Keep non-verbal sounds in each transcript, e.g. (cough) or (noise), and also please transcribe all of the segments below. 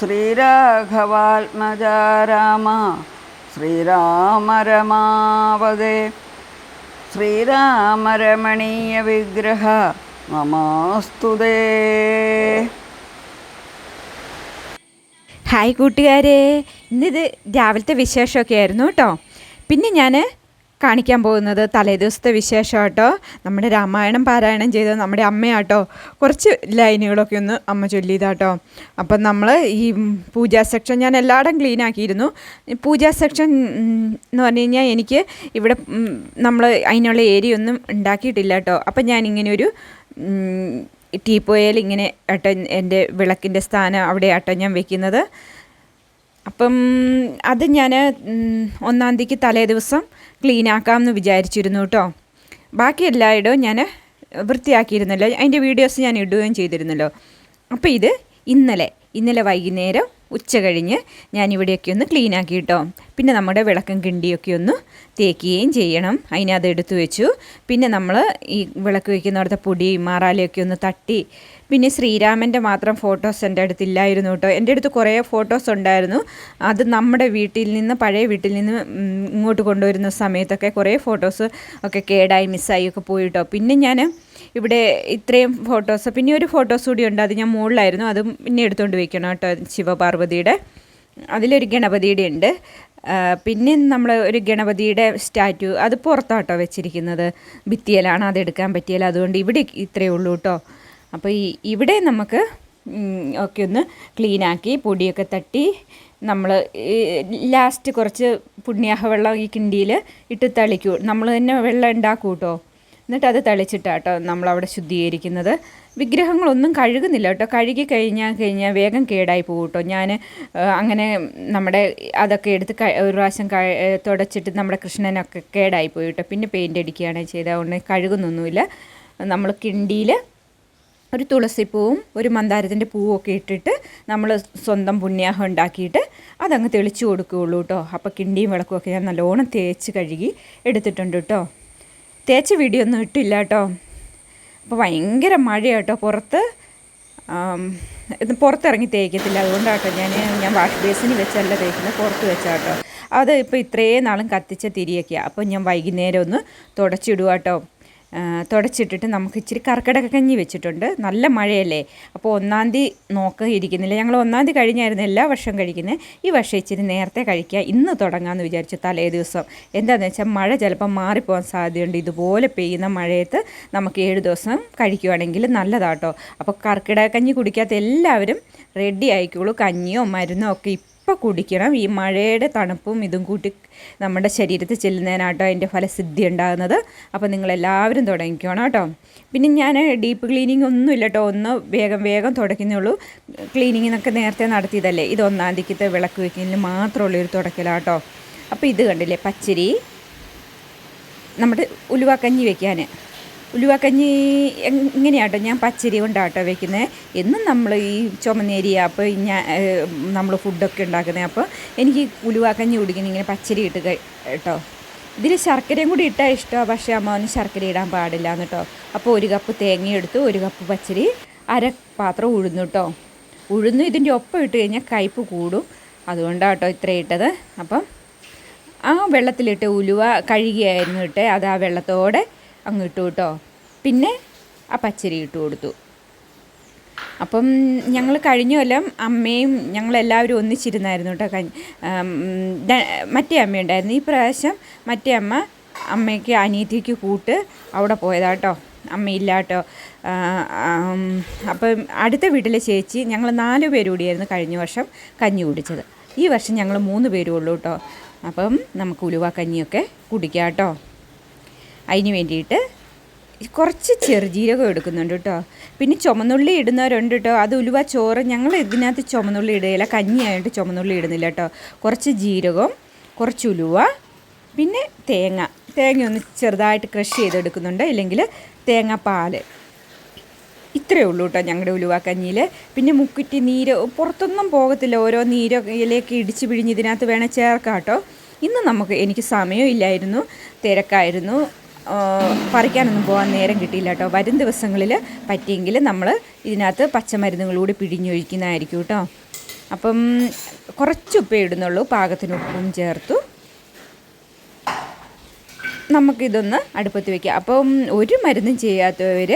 ശ്രീരാഘവാത്മജ രാമ ശ്രീരാമ രമാവതേ ശ്രീരാമരമണീയ വിഗ്രഹ നമാസ്തുതേ ഹായ് കൂട്ടുകാരെ. ഇന്നിത് രാവിലത്തെ വിശേഷമൊക്കെ ആയിരുന്നു കേട്ടോ. പിന്നെ ഞാൻ കാണിക്കാൻ പോകുന്നത് തലേദിവസത്തെ വിശേഷം കേട്ടോ നമ്മുടെ രാമായണം പാരായണം ചെയ്ത നമ്മുടെ അമ്മയാട്ടോ. കുറച്ച് ലൈനുകളൊക്കെ ഒന്ന് അമ്മ ചൊല്ലിയതാട്ടോ. അപ്പം നമ്മൾ ഈ പൂജാ സെക്ഷൻ ഞാൻ എല്ലായിടം ക്ലീൻ ആക്കിയിരുന്നു. പൂജാ സെക്ഷൻ എന്ന് പറഞ്ഞു കഴിഞ്ഞാൽ എനിക്ക് ഇവിടെ നമ്മൾ അതിനുള്ള ഏരിയ ഒന്നും ഉണ്ടാക്കിയിട്ടില്ല കേട്ടോ അപ്പം ഞാനിങ്ങനെ ഒരു ഉം, ടീപ്പോയിൽ ഇങ്ങനെ ആട്ടോ എന്റെ വിളക്കിന്റെ സ്ഥാനം അവിടെ ആട്ടോ ഞാൻ വെക്കുന്നത്. അപ്പം അത് ഞാൻ ഒന്നാം തീയതിക്ക് തലേ ദിവസം ക്ലീൻ ആക്കാമെന്ന് വിചാരിച്ചിരുന്നു കേട്ടോ ബാക്കി എല്ലായിടവും ഞാൻ വൃത്തിയാക്കിയിരുന്നല്ലോ. അതിന്റെ വീഡിയോസ് ഞാൻ ഇടുകയും ചെയ്തിരുന്നല്ലോ. അപ്പോൾ ഇത് ഇന്നലെ ഇന്നലെ വൈകുന്നേരം ഉച്ച കഴിഞ്ഞ് ഞാൻ ഇവിടെയൊക്കെ ഒന്ന് ക്ലീൻ ആക്കി കേട്ടോ പിന്നെ നമ്മുടെ വിളക്കും കിണ്ടിയൊക്കെ ഒന്ന് തേക്കുകയും ചെയ്യണം. അതിനകത്ത് എടുത്തു വെച്ചു. പിന്നെ നമ്മൾ ഈ വിളക്ക് വയ്ക്കുന്നിടത്തെ പൊടി മാറാലയൊക്കെ ഒന്ന് തട്ടി പിന്നെ ശ്രീരാമന്റെ മാത്രം ഫോട്ടോസ് എന്റെ അടുത്തില്ലായിരുന്നു കേട്ടോ. എന്റെ അടുത്ത് കുറേ ഫോട്ടോസ് ഉണ്ടായിരുന്നു. അത് നമ്മുടെ വീട്ടിൽ നിന്ന് പഴയ വീട്ടിൽ നിന്ന് ഇങ്ങോട്ട് കൊണ്ടുവരുന്ന സമയത്തൊക്കെ കുറേ ഫോട്ടോസ് ഒക്കെ കേടായി മിസ്സായി ഒക്കെ പോയി കേട്ടോ പിന്നെ ഞാൻ ഇവിടെ ഇത്രയും ഫോട്ടോസ് പിന്നെ ഒരു ഫോട്ടോസ് കൂടി ഉണ്ട്. അത് ഞാൻ മുകളിലായിരുന്നു. അതും പിന്നെ എടുത്തുകൊണ്ട് വയ്ക്കണം കേട്ടോ ശിവപാർവതിയുടെ. അതിലൊരു ഗണപതിയുടെ ഉണ്ട്. പിന്നെ നമ്മൾ ഒരു ഗണപതിയുടെ സ്റ്റാറ്റു അത് പുറത്താട്ടോ വെച്ചിരിക്കുന്നത്. ഭിത്തിയിലാണ് അത് എടുക്കാൻ പറ്റിയാൽ അതുകൊണ്ട് ഇവിടെ ഇത്രയേ ഉള്ളൂ കേട്ടോ. അപ്പോൾ ഈ ഇവിടെ നമുക്ക് ഒക്കെ ഒന്ന് ക്ലീനാക്കി പൊടിയൊക്കെ തട്ടി നമ്മൾ ലാസ്റ്റ് കുറച്ച് പുണ്യാഹ വെള്ളം ഈ കിണ്ടിയിൽ ഇട്ട് തളിക്കൂ. നമ്മൾ തന്നെ വെള്ളം ഉണ്ടാക്കൂ കേട്ടോ എന്നിട്ട് അത് തളിച്ചിട്ടാട്ടോ നമ്മളവിടെ ശുദ്ധീകരിക്കുന്നത്. വിഗ്രഹങ്ങളൊന്നും കഴുകുന്നില്ല കേട്ടോ കഴുകി കഴിഞ്ഞാൽ കഴിഞ്ഞാൽ വേഗം കേടായി പോകും കേട്ടോ ഞാൻ അങ്ങനെ നമ്മുടെ അതൊക്കെ എടുത്ത് ഒരു പ്രാവശ്യം തുടച്ചിട്ട് നമ്മുടെ കൃഷ്ണനൊക്കെ കേടായി പോയി കേട്ടോ പിന്നെ പെയിന്റ് അടിക്കുകയാണ് ചെയ്തത്. കഴുകുന്നൊന്നുമില്ല. നമ്മൾ കിണ്ടിയിൽ ഒരു തുളസിപ്പൂവും ഒരു മന്ദാരത്തിന്റെ പൂവും ഒക്കെ ഇട്ടിട്ട് നമ്മൾ സ്വന്തം പുണ്യാഹം ഉണ്ടാക്കിയിട്ട് അതങ്ങ് തെളിച്ചു കൊടുക്കുകയുള്ളൂ കേട്ടോ. അപ്പോൾ കിണ്ടിയും വിളക്കും ഒക്കെ ഞാൻ നല്ലോണം തേച്ച് കഴുകി എടുത്തിട്ടുണ്ട് കേട്ടോ. തേച്ച് വീഡിയോ ഒന്നും ഇട്ടില്ല കേട്ടോ. അപ്പോൾ ഭയങ്കര മഴയാണ് കേട്ടോ. പുറത്ത് പുറത്തിറങ്ങി തേക്കത്തില്ല. അതുകൊണ്ടാട്ടോ ഞാൻ ഞാൻ വാഷ് ബേസിന് വെച്ചല്ല തേക്കുന്നത് പുറത്ത് വെച്ചാട്ടോ അത് ഇപ്പോൾ ഇത്രയും നാളും കത്തിച്ച തിരിയൊക്കെയാണ് അപ്പോൾ ഞാൻ വൈകുന്നേരം ഒന്ന് തുടച്ചിടുക കേട്ടോ. തുടച്ചിട്ടിട്ട് നമുക്ക് ഇച്ചിരി കർക്കിടക കഞ്ഞി വെച്ചിട്ടുണ്ട്. നല്ല മഴയല്ലേ? അപ്പോൾ ഒന്നാം തീയതി നോക്ക ഇരിക്കുന്നില്ല. ഞങ്ങൾ ഒന്നാം തീയതി കഴിഞ്ഞായിരുന്നു എല്ലാ വർഷവും കഴിക്കുന്നത് ഈ വർഷം ഇച്ചിരി നേരത്തെ കഴിക്കുക. ഇന്ന് തുടങ്ങാമെന്ന് വിചാരിച്ചു തലേ ദിവസം. എന്താണെന്ന് വെച്ചാൽ മഴ ചിലപ്പോൾ മാറിപ്പോകാൻ സാധ്യതയുണ്ട്. ഇതുപോലെ പെയ്യുന്ന മഴയത്ത് നമുക്ക് ഏഴ് ദിവസം കഴിക്കുവാണെങ്കിൽ നല്ലതാട്ടോ. അപ്പോൾ കർക്കിടക കഞ്ഞി കുടിക്കാത്ത എല്ലാവരും റെഡി ആയിക്കോളൂ. കഞ്ഞിയോ മരുന്നോ ഒക്കെ ഇപ്പോൾ കുടിക്കണം. ഈ മഴയുടെ തണുപ്പും ഇതും കൂട്ടി നമ്മുടെ ശരീരത്തിൽ ചെല്ലുന്നതിനാട്ടോ അതിന്റെ ഫലസിദ്ധി ഉണ്ടാകുന്നത്. അപ്പോൾ നിങ്ങളെല്ലാവരും തുടങ്ങിക്കണം കേട്ടോ. പിന്നെ ഞാൻ ഡീപ്പ് ക്ലീനിങ് ഒന്നും ഇല്ല കേട്ടോ ഒന്ന് വേഗം വേഗം തുടക്കുന്നുള്ളൂ ക്ലീനിങ് എന്നൊക്കെ നേരത്തെ നടത്തിയതല്ലേ? ഇത് ഒന്നാം തീയതിക്കത്തെ വിളക്ക് വയ്ക്കുന്നതിൽ മാത്രമുള്ള ഒരു തുടക്കലാട്ടോ. അപ്പോൾ ഇത് കണ്ടില്ലേ? പച്ചരി. നമ്മുടെ ഉലുവാക്കഞ്ഞി വെക്കാൻ ഉലുവാക്കഞ്ഞി എങ്ങനെയാട്ടോ ഞാൻ പച്ചരി കൊണ്ടാട്ടോ വെക്കുന്നത് എന്നും നമ്മൾ ഈ ചുമന്നേരിയ അപ്പോൾ ഞാൻ നമ്മൾ ഫുഡൊക്കെ ഉണ്ടാക്കുന്നത് അപ്പോൾ എനിക്ക് ഉലുവാക്കഞ്ഞി കുടിക്കുന്ന ഇങ്ങനെ പച്ചരി ഇട്ട് കേട്ടോ ഇതിൽ ശർക്കരയും കൂടി ഇട്ടാൽ ഇഷ്ടമാണ് പക്ഷേ അമ്മ ശർക്കര ഇടാൻ പാടില്ല എന്ന് കേട്ടോ അപ്പോൾ ഒരു കപ്പ് തേങ്ങ എടുത്ത് ഒരു കപ്പ് പച്ചരി അര പാത്രം ഉഴുന്നു കേട്ടോ ഉഴുന്നു ഇതിന്റെ ഒപ്പം ഇട്ട് കഴിഞ്ഞാൽ കയ്പ്പ് കൂടും. അതുകൊണ്ടാണ് കേട്ടോ ഇത്ര ഇട്ടത്. അപ്പം ആ വെള്ളത്തിലിട്ട് ഉലുവ കഴുകിയായിരുന്നു ഇട്ട്. അത് ആ വെള്ളത്തോടെ അങ്ങ് ഇട്ടു കേട്ടോ. പിന്നെ ആ പച്ചരി ഇട്ട് കൊടുത്തു. അപ്പം ഞങ്ങൾ കഴിഞ്ഞ കൊല്ലം അമ്മയും ഞങ്ങളെല്ലാവരും ഒന്നിച്ചിരുന്നായിരുന്നു കേട്ടോ മറ്റേ അമ്മയുണ്ടായിരുന്നു ഈ പ്രാവശ്യം മറ്റേ അമ്മ അമ്മയ്ക്ക് അനിയത്തിക്ക് കൂട്ട് അവിടെ പോയതാട്ടോ അമ്മയില്ല കേട്ടോ. അപ്പം അടുത്ത വീട്ടിലെ ചേച്ചി ഞങ്ങൾ നാല് പേര് കൂടിയായിരുന്നു കഴിഞ്ഞ വർഷം കഞ്ഞി കുടിച്ചത്. ഈ വർഷം ഞങ്ങൾ മൂന്ന് പേരും ഉള്ളൂ കേട്ടോ. അപ്പം നമുക്ക് ഉലുവ കഞ്ഞിയൊക്കെ കുടിക്കാം കേട്ടോ. അതിന് വേണ്ടിയിട്ട് കുറച്ച് ചെറുജീരകം എടുക്കുന്നുണ്ട് കേട്ടോ. പിന്നെ ചുമന്നുള്ളി ഇടുന്നവരുണ്ട് കേട്ടോ. അത് ഉലുവ ചോറ് ഞങ്ങൾ ഇതിനകത്ത് ചുമന്നുള്ളി ഇടുകയില്ല. കഞ്ഞിയായിട്ട് ചുമന്നുള്ളി ഇടുന്നില്ല കേട്ടോ. കുറച്ച് ജീരകം കുറച്ച് ഉലുവ പിന്നെ തേങ്ങ. തേങ്ങ ഒന്ന് ചെറുതായിട്ട് ക്രഷ് ചെയ്തെടുക്കുന്നുണ്ട്. ഇല്ലെങ്കിൽ തേങ്ങാപ്പാൽ. ഇത്രയേ ഉള്ളൂ കേട്ടോ ഞങ്ങളുടെ ഉലുവ കഞ്ഞിയിൽ. പിന്നെ മുക്കുറ്റി നീര് പുറത്തൊന്നും പോകത്തില്ല. ഓരോ നീരയിലേക്ക് ഇടിച്ച് പിഴിഞ്ഞ് ഇതിനകത്ത് വേണേൽ ചേർക്കാം കേട്ടോ. ഇന്ന് നമുക്ക് എനിക്ക് സമയമില്ലായിരുന്നു. തിരക്കായിരുന്നു. പറിക്കാനൊന്നും പോകാൻ നേരം കിട്ടിയില്ല കേട്ടോ. വരും ദിവസങ്ങളിൽ പറ്റിയെങ്കിൽ നമ്മൾ ഇതിനകത്ത് പച്ചമരുന്നുകളൂടി പിഴിഞ്ഞൊഴിക്കുന്നതായിരിക്കും കേട്ടോ. അപ്പം കുറച്ച് ഉപ്പേ ഇടുന്നുള്ളൂ. പാകത്തിന് ഉപ്പും ചേർത്തു. നമുക്കിതൊന്ന് അടുപ്പത്ത് വയ്ക്കാം അപ്പം ഒരു മരുന്നും ചെയ്യാത്തവർ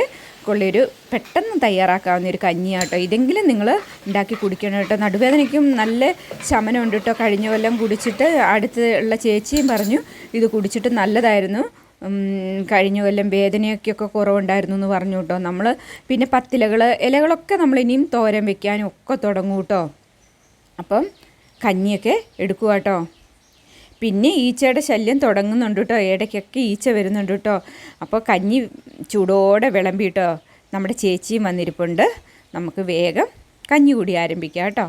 കൊള്ളൊരു പെട്ടെന്ന് തയ്യാറാക്കാവുന്ന ഒരു കഞ്ഞിയാട്ടോ ഇതെങ്കിലും നിങ്ങൾ ഉണ്ടാക്കി കുടിക്കണം കേട്ടോ. നടുവേദനയ്ക്കും നല്ല ശമനമുണ്ട് കേട്ടോ. കഴിഞ്ഞ കൊല്ലം കുടിച്ചിട്ട് അടുത്തുള്ള ചേച്ചിയും പറഞ്ഞു ഇത് കുടിച്ചിട്ട് നല്ലതായിരുന്നു. കഴിഞ്ഞ കൊല്ലം വേദനയൊക്കെയൊക്കെ കുറവുണ്ടായിരുന്നു എന്ന് പറഞ്ഞു കേട്ടോ. നമ്മൾ പിന്നെ പത്തിലകൾ ഇലകളൊക്കെ നമ്മൾ ഇനിയും തോരൻ വെക്കാനും ഒക്കെ തുടങ്ങും കേട്ടോ. അപ്പം കഞ്ഞിയൊക്കെ എടുക്കുക കേട്ടോ. പിന്നെ ഈച്ചയുടെ ശല്യം തുടങ്ങുന്നുണ്ട് കേട്ടോ. ഇടയ്ക്കൊക്കെ ഈച്ച വരുന്നുണ്ട് കേട്ടോ. അപ്പോൾ കഞ്ഞി ചൂടോടെ വിളമ്പി കേട്ടോ. നമ്മുടെ ചേച്ചിയും വന്നിരിപ്പുണ്ട്. നമുക്ക് വേഗം കഞ്ഞി കൂടി ആരംഭിക്കാം കേട്ടോ.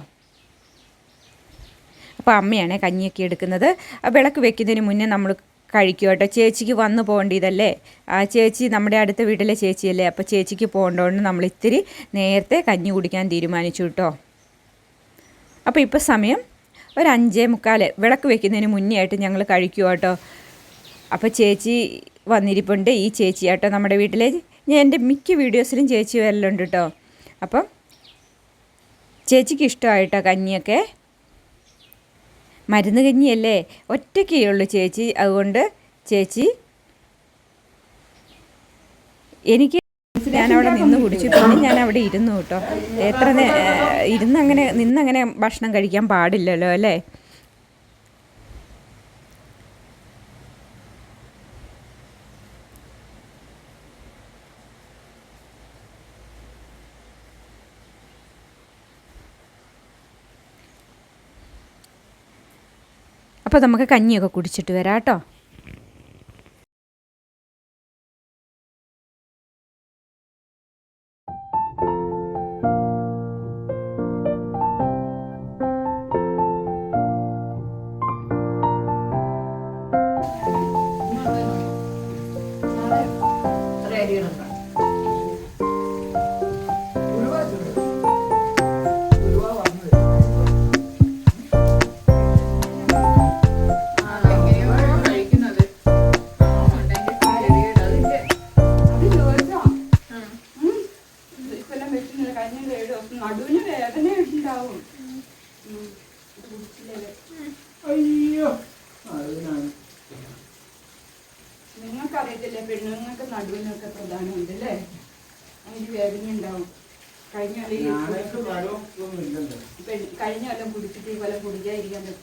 അപ്പോൾ അമ്മയാണ് കഞ്ഞിയൊക്കെ എടുക്കുന്നത്. വിളക്ക് വെക്കുന്നതിന് മുന്നേ നമ്മൾ കഴിക്കുക കേട്ടോ. ചേച്ചിക്ക് വന്നു പോകേണ്ടതല്ലേ ആ ചേച്ചി നമ്മുടെ അടുത്ത വീട്ടിലെ ചേച്ചിയല്ലേ? അപ്പോൾ ചേച്ചിക്ക് പോകേണ്ടതുകൊണ്ട് നമ്മൾ ഇത്തിരി നേരത്തെ കഞ്ഞി കുടിക്കാൻ തീരുമാനിച്ചു കേട്ടോ. അപ്പോൾ ഇപ്പോൾ സമയം ഒരു അഞ്ചേ മുക്കാൽ വിളക്ക് വെക്കുന്നതിന് മുന്നേ ആയിട്ട് ഞങ്ങൾ കഴിക്കുക കേട്ടോ. അപ്പോൾ ചേച്ചി വന്നിരിപ്പുണ്ട്. ഈ ചേച്ചി കേട്ടോ നമ്മുടെ വീട്ടിലെ. ഞാൻ എന്റെ മിക്ക വീഡിയോസിലും ചേച്ചി വരലുണ്ട് കേട്ടോ. അപ്പം ചേച്ചിക്ക് ഇഷ്ടമായിട്ടോ കഞ്ഞിയൊക്കെ മരുന്ന് കഞ്ഞിയല്ലേ? ഒറ്റയ്ക്കേ ചേച്ചി. അതുകൊണ്ട് ചേച്ചി എനിക്ക് ഞാനവിടെ നിന്ന് കുടിച്ചു പിന്നെ ഞാൻ അവിടെ ഇരുന്നു കേട്ടോ. എത്ര ഇരുന്നങ്ങനെ നിന്നങ്ങനെ ഭക്ഷണം കഴിക്കാൻ പാടില്ലല്ലോ അല്ലേ? അപ്പോൾ നമുക്ക് കഞ്ഞിയൊക്കെ കുടിച്ചിട്ട് വരാം കേട്ടോ.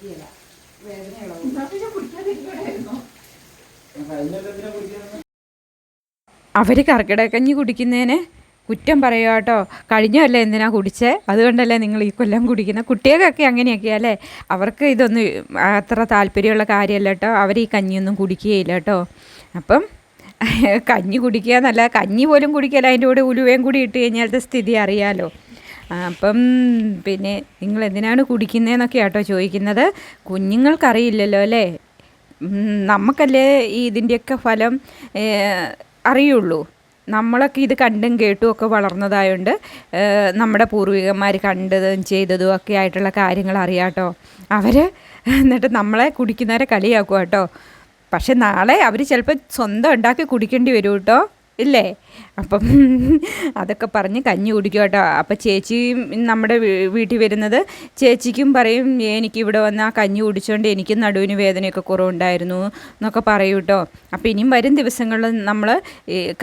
പറ്റിയല്ല. കൊല്ലത്തിനെ കുറിച്ച് അവർ കർക്കിടക്കഞ്ഞി കുടിക്കുന്നതിന് കുറ്റം പറയുക കേട്ടോ കഴിഞ്ഞല്ല എന്തിനാ കുടിച്ചേ? അതുകൊണ്ടല്ലേ നിങ്ങൾ ഈ കൊല്ലം കുടിക്കുന്നത് കുട്ടികൾക്കൊക്കെ അങ്ങനെയൊക്കെയാ അല്ലേ? അവർക്ക് ഇതൊന്നും അത്ര താല്പര്യമുള്ള കാര്യമല്ല കേട്ടോ അവർ ഈ കഞ്ഞിയൊന്നും കുടിക്കുകയില്ല കേട്ടോ അപ്പം കഞ്ഞി കുടിക്കുക എന്നല്ല കഞ്ഞി പോലും കുടിക്കില്ല. അതിന്റെ കൂടെ ഉലുവയും കൂടി ഇട്ട് കഴിഞ്ഞാലത്തെ സ്ഥിതി അറിയാലോ. ആ, അപ്പം പിന്നെ നിങ്ങൾ എന്തിനാണ് കുടിക്കുന്നതെന്നൊക്കെ ആട്ടോ ചോദിക്കുന്നത്. കുഞ്ഞുങ്ങൾക്കറിയില്ലല്ലോ അല്ലേ? നമുക്കല്ലേ ഈ ഇതിന്റെയൊക്കെ ഫലം അറിയുള്ളൂ. നമ്മളൊക്കെ ഇത് കണ്ടും കേട്ടും ഒക്കെ വളർന്നതായോണ്ട് നമ്മുടെ പൂർവികന്മാർ കണ്ടതും ചെയ്തതും ഒക്കെ ആയിട്ടുള്ള കാര്യങ്ങൾ അറിയാട്ടോ. അവർ എന്നിട്ട് നമ്മളെ കുടിക്കുന്നവരെ കളിയാക്കുക കേട്ടോ പക്ഷെ നാളെ അവർ ചിലപ്പോൾ സ്വന്തം ഉണ്ടാക്കി കുടിക്കേണ്ടി വരും കേട്ടോ ഇല്ലേ? അപ്പം (laughs) അതൊക്കെ പറഞ്ഞ് കഞ്ഞി കുടിക്കും കേട്ടോ. അപ്പം ചേച്ചിയും നമ്മുടെ വീട്ടിൽ വരുന്നത് ചേച്ചിക്കും പറയും എനിക്ക് ഇവിടെ വന്ന് ആ കഞ്ഞി കുടിച്ചുകൊണ്ട് എനിക്കും നടുവിന് വേദനയൊക്കെ കുറവുണ്ടായിരുന്നു എന്നൊക്കെ പറയും കേട്ടോ. അപ്പം ഇനിയും വരും ദിവസങ്ങളിൽ നമ്മൾ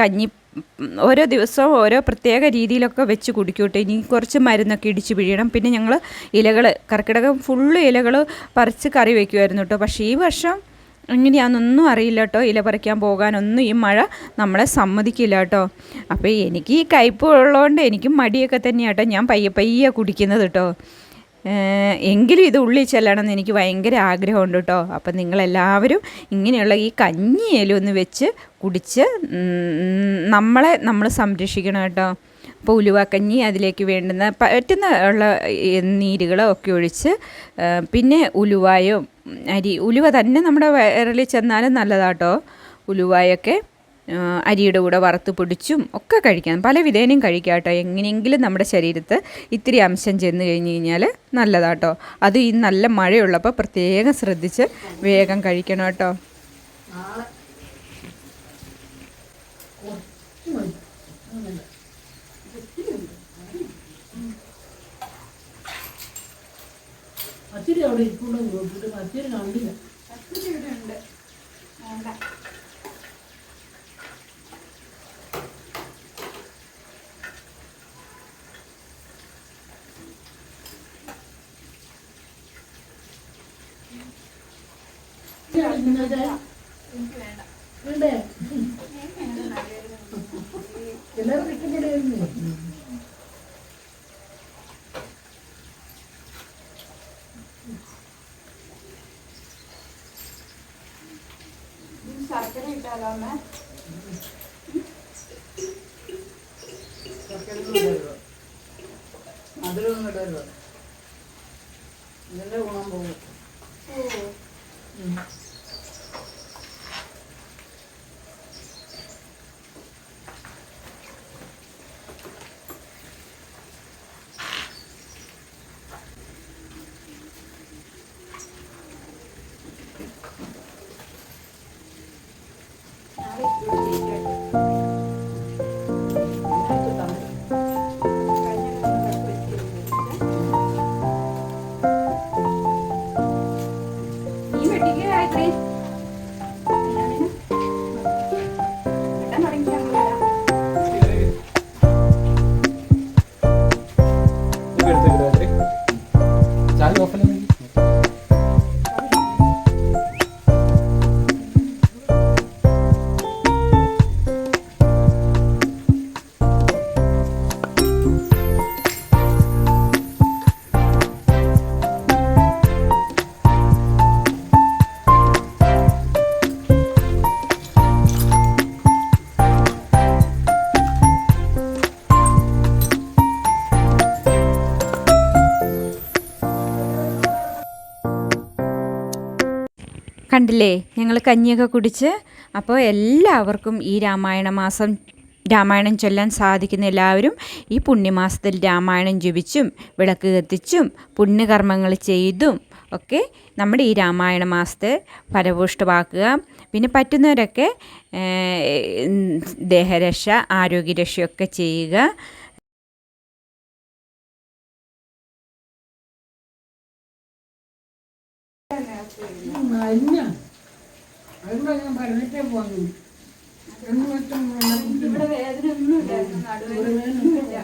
കഞ്ഞി ഓരോ ദിവസവും ഓരോ പ്രത്യേക രീതിയിലൊക്കെ വെച്ച് കുടിക്കൂട്ടെ ഇനി കുറച്ച് മരുന്നൊക്കെ ഇടിച്ച് പിഴിയണം. പിന്നെ ഞങ്ങൾ ഇലകൾ കർക്കിടകം ഫുള്ള് ഇലകൾ പറിച്ച് കറി വയ്ക്കുമായിരുന്നു കേട്ടോ. പക്ഷേ ഈ വർഷം എങ്ങനെയാണെന്നൊന്നും അറിയില്ല കേട്ടോ. ഇല പറിക്കാൻ പോകാനൊന്നും ഈ മഴ നമ്മളെ സമ്മതിക്കില്ല കേട്ടോ. അപ്പോൾ എനിക്ക് ഈ കയ്പ് ഉള്ളതുകൊണ്ട് എനിക്ക് മടിയൊക്കെ തന്നെയാണ് കേട്ടോ ഞാൻ പയ്യെ പയ്യെ കുടിക്കുന്നത് കേട്ടോ. എങ്കിലും ഇത് ഉള്ളിൽ ചെല്ലണമെന്ന് എനിക്ക് ഭയങ്കര ആഗ്രഹമുണ്ട് കേട്ടോ. അപ്പം നിങ്ങളെല്ലാവരും ഇങ്ങനെയുള്ള ഈ കഞ്ഞിയിലും ഒന്ന് വെച്ച് കുടിച്ച് നമ്മളെ നമ്മൾ സംരക്ഷിക്കണം കേട്ടോ. അപ്പോൾ ഉലുവാക്കഞ്ഞി അതിലേക്ക് വേണ്ടുന്ന പറ്റുന്ന ഉള്ള നീരുകളോ ഒക്കെ ഒഴിച്ച് പിന്നെ ഉലുവായോ അരി ഉലുവ തന്നെ നമ്മുടെ വയറിൽ ചെന്നാലും നല്ലതാട്ടോ. ഉലുവായൊക്കെ അരിയുടെ കൂടെ വറുത്ത് പൊടിച്ചും ഒക്കെ കഴിക്കാം. പല വിധേനയും കഴിക്കാം കേട്ടോ എങ്ങനെയെങ്കിലും നമ്മുടെ ശരീരത്ത് ഇത്തിരി അംശം ചെന്ന് കഴിഞ്ഞ് കഴിഞ്ഞാൽ നല്ലതാട്ടോ. അത് ഈ നല്ല മഴയുള്ളപ്പോൾ പ്രത്യേകം ശ്രദ്ധിച്ച് വേഗം കഴിക്കണം കേട്ടോ. അച്ചിരി അവിടെ ഇരിപ്പുണ്ടെന്ന് നോക്കിയിട്ട് അച്ചിരി കണ്ടില്ല. പച്ചരി ഇവിടെ ഉണ്ട്. വേണ്ട. വേണ്ടേ ശർക്കര കണ്ടില്ലേ ഞങ്ങൾ കഞ്ഞിയൊക്കെ കുടിച്ച് അപ്പോൾ എല്ലാവർക്കും ഈ രാമായണ മാസം രാമായണം ചൊല്ലാൻ സാധിക്കുന്ന എല്ലാവരും ഈ പുണ്യമാസത്തിൽ രാമായണം ജപിച്ചും വിളക്ക് കത്തിച്ചും പുണ്യകർമ്മങ്ങൾ ചെയ്തും ഒക്കെ നമ്മുടെ ഈ രാമായണ മാസത്തെ ഫലപുഷ്ടമാക്കുക പിന്നെ പറ്റുന്നവരൊക്കെ ദേഹരക്ഷ ആരോഗ്യരക്ഷയൊക്കെ ചെയ്യുക. അല്ല അതുകൂടെ ഞാൻ പറഞ്ഞിട്ടേ പോന്നു എന്ന് വെച്ചാൽ ഇവിടെ വേദന ഒന്നും ഇല്ലായിരുന്നു നടുവേദന ഒന്നുമില്ല